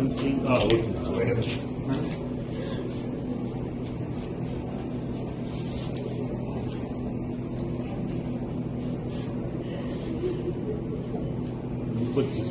referencing, oh, wait a minute. முப்பத்தி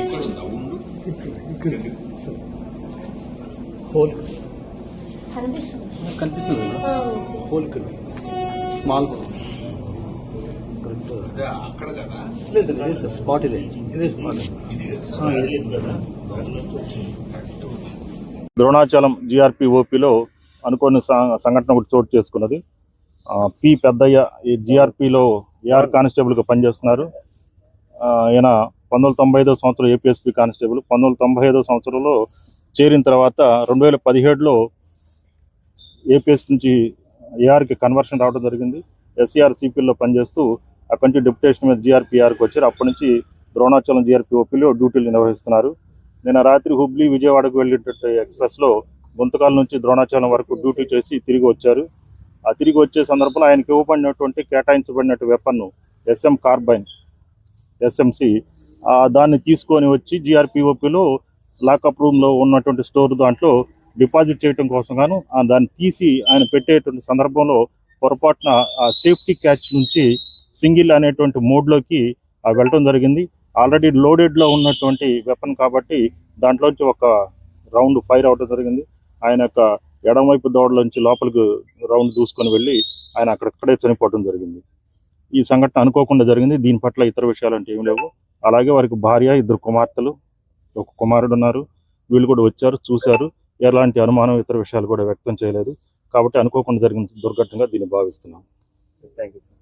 ఇక్కడ ఉందా ఉండు. ఇక్కడ ఇక్కడ సార్. హోల్. కనిపిస్తుంది. స్మాల్ అక్కడ కదా? లేదు సార్ ఇదే సార్ స్పాట్ ఇదే. ఇదే స్పాట్. ద్రోణాచలం జిఆర్పి ఓపీలో అనుకోని సంఘటన ఒకటి చోటు చేసుకున్నది. ఆ, పి పెద్దయ్య ఈ జిఆర్పిలో ఏఆర్ కానిస్టేబుల్గా పనిచేస్తున్నారు. ఈయన పంతొమ్మిది వందల తొంభై ఐదో సంవత్సరం ఏపీఎస్పి కానిస్టేబుల్. పంతొమ్మిది వందల తొంభై ఐదో సంవత్సరంలో చేరిన తర్వాత రెండు వేల పదిహేడులో ఏపీఎస్ నుంచి ఏఆర్కి కన్వర్షన్ రావడం జరిగింది. ఎస్ఈఆర్ సిపిల్లో పనిచేస్తూ అక్కడి నుంచి డిప్యుటేషన్ మీద జీఆర్పీఆర్కి వచ్చారు. అప్పటి నుంచి ద్రోణాచలం జీఆర్పీ ఓపీలో డ్యూటీలు నిర్వహిస్తున్నారు. నిన్న రాత్రి హుబ్లీ విజయవాడకు వెళ్ళేటట్టు ఎక్స్ప్రెస్లో గుంతకాల నుంచి ద్రోణాచలం వరకు డ్యూటీ చేసి తిరిగి వచ్చారు. తిరిగి వచ్చే సందర్భంలో ఆయనకి ఇవ్వబడినటువంటి కేటాయించబడినట్టు వెపన్ను ఎస్ఎం కార్బైన్ ఎస్ఎంసి దాన్ని తీసుకొని వచ్చి జిఆర్పిఓపిలో లాకప్ రూమ్లో ఉన్నటువంటి స్టోర్ దాంట్లో డిపాజిట్ చేయడం కోసం గాను దాన్ని తీసి ఆయన పెట్టేటువంటి సందర్భంలో పొరపాటున ఆ సేఫ్టీ క్యాచ్ నుంచి సింగిల్ అనేటువంటి మోడ్లోకి వెళ్ళటం జరిగింది. ఆల్రెడీ లోడెడ్లో ఉన్నటువంటి వెపన్ కాబట్టి దాంట్లోంచి ఒక రౌండ్ ఫైర్ అవడం జరిగింది. ఆయన యొక్క ఎడమవైపు దోడలోంచి లోపలికి రౌండ్ దూసుకొని వెళ్ళి ఆయన అక్కడక్కడే చనిపోవడం జరిగింది. ఈ సంఘటన అనుకోకుండా జరిగింది. దీని పట్ల ఇతర విషయాలు అంటే ఏమి లేవు. అలాగే వారికి భార్య ఇద్దరు కుమార్తెలు ఒక కుమారుడు ఉన్నారు. వీళ్ళు కూడా వచ్చారు చూశారు. ఎలాంటి అనుమానం ఇతర విషయాలు కూడా వ్యక్తం చేయలేదు. కాబట్టి అనుకోకుండా జరిగిన దుర్ఘటనగా దీన్ని భావిస్తున్నాం. Thank you sir